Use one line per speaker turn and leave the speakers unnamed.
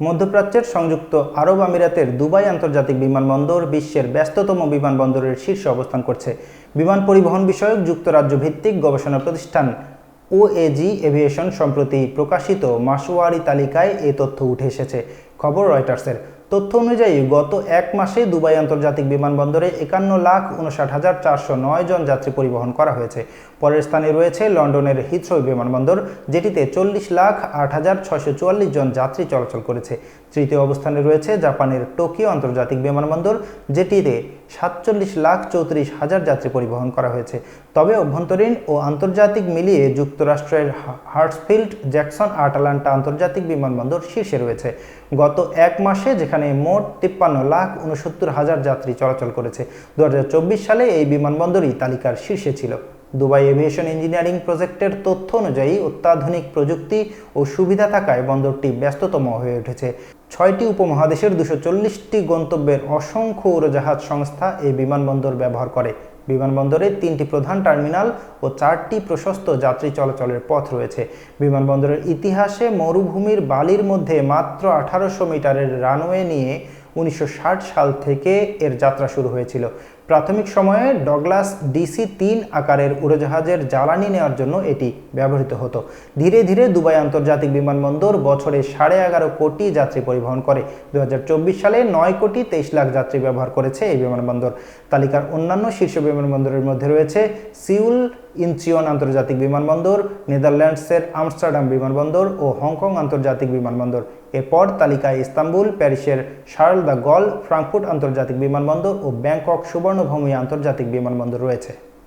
মধ্যপ্রাচ্যের সংযুক্ত আরব আমিরাতের দুবাই আন্তর্জাতিক বিমানবন্দর বিশ্বের ব্যস্ততম বিমানবন্দরের শীর্ষে অবস্থান করছে। বিমান পরিবহন বিষয়ক যুক্তরাজ্য ভিত্তিক গবেষণা প্রতিষ্ঠান ওএজি এভিয়েশন সম্প্রতি প্রকাশিত মাসোয়ারি তালিকায় এ তথ্য উঠে এসেছে। খবর রয়টার্সের। তথ্য অনুযায়ী, গত এক মাসে দুবাই আন্তর্জাতিক বিমানবন্দরে একান্ন লাখ উনষাট হাজার চারশো নয় জন যাত্রী পরিবহন করা হয়েছে। পরের স্থানে রয়েছে লন্ডনের হিথ্রো বিমানবন্দর, যেটিতে চল্লিশ লাখ আট হাজার ছয়শো চুয়াল্লিশ জন যাত্রী চলাচল করেছে। তৃতীয় অবস্থানে রয়েছে জাপানের টোকিও আন্তর্জাতিক বিমানবন্দর, যেটিতে সাতচল্লিশ লাখ চৌত্রিশ হাজার যাত্রী পরিবহন করা হয়েছে। তবে অভ্যন্তরীণ ও আন্তর্জাতিক মিলিয়ে যুক্তরাষ্ট্রের হার্টসফিল্ড, জ্যাকসন আটালান্টা আন্তর্জাতিক বিমানবন্দর শীর্ষে রয়েছে। গত এক মাসে যেখানে মোট তিপ্পান্ন লাখ উনসত্তর হাজার যাত্রী চলাচল করেছে, দুহাজার চব্বিশ সালে এই বিমানবন্দরই তালিকার শীর্ষে ছিল। দুবাই এভিয়েশন ইঞ্জিনিয়ারিং প্রজেক্টের তথ্য অনুযায়ী অত্যাধুনিক প্রযুক্তি ও সুবিধা থাকায় বন্দরটি ব্যস্ততম হয়ে উঠেছে। ছয়টি উপমহাদেশের দুশো চল্লিশটি গন্তব্যের অসংখ্য উড়োজাহাজ সংস্থা এই বিমানবন্দর ব্যবহার করে। বিমানবন্দরে তিনটি প্রধান টার্মিনাল ও চারটি প্রশস্ত যাত্রী চলাচলের পথ রয়েছে। বিমানবন্দরের ইতিহাসে মরুভূমির বালির মধ্যে মাত্র আঠারোশো মিটারের রানওয়ে নিয়ে উনিশশো ষাট সাল থেকে এর যাত্রা শুরু হয়েছিল। প্রাথমিক সময়ে ডগলাস ডিসি তিন আকারের উড়োজাহাজের জ্বালানি নেওয়ার জন্য এটি ব্যবহৃত হতো। ধীরে ধীরে দুবাই আন্তর্জাতিক বিমানবন্দর বছরে সাড়ে এগারো কোটি যাত্রী পরিবহন করে। দু হাজার চব্বিশ সালে নয় কোটি তেইশ লাখ যাত্রী ব্যবহার করেছে এই বিমানবন্দর। তালিকার অন্যান্য শীর্ষ বিমানবন্দরের মধ্যে রয়েছে সিউল ইনচিয়ন আন্তর্জাতিক বিমানবন্দর, নেদারল্যান্ডসের আমস্টারডাম বিমানবন্দর ও হংকং আন্তর্জাতিক বিমানবন্দর। এরপর তালিকায় ইস্তাম্বুল, প্যারিসের শার্ল দ্য গল, ফ্রাঙ্কফুর্ট আন্তর্জাতিক বিমানবন্দর ও ব্যাংকক সুবর্ণভূমি আন্তর্জাতিক বিমানবন্দর রয়েছে।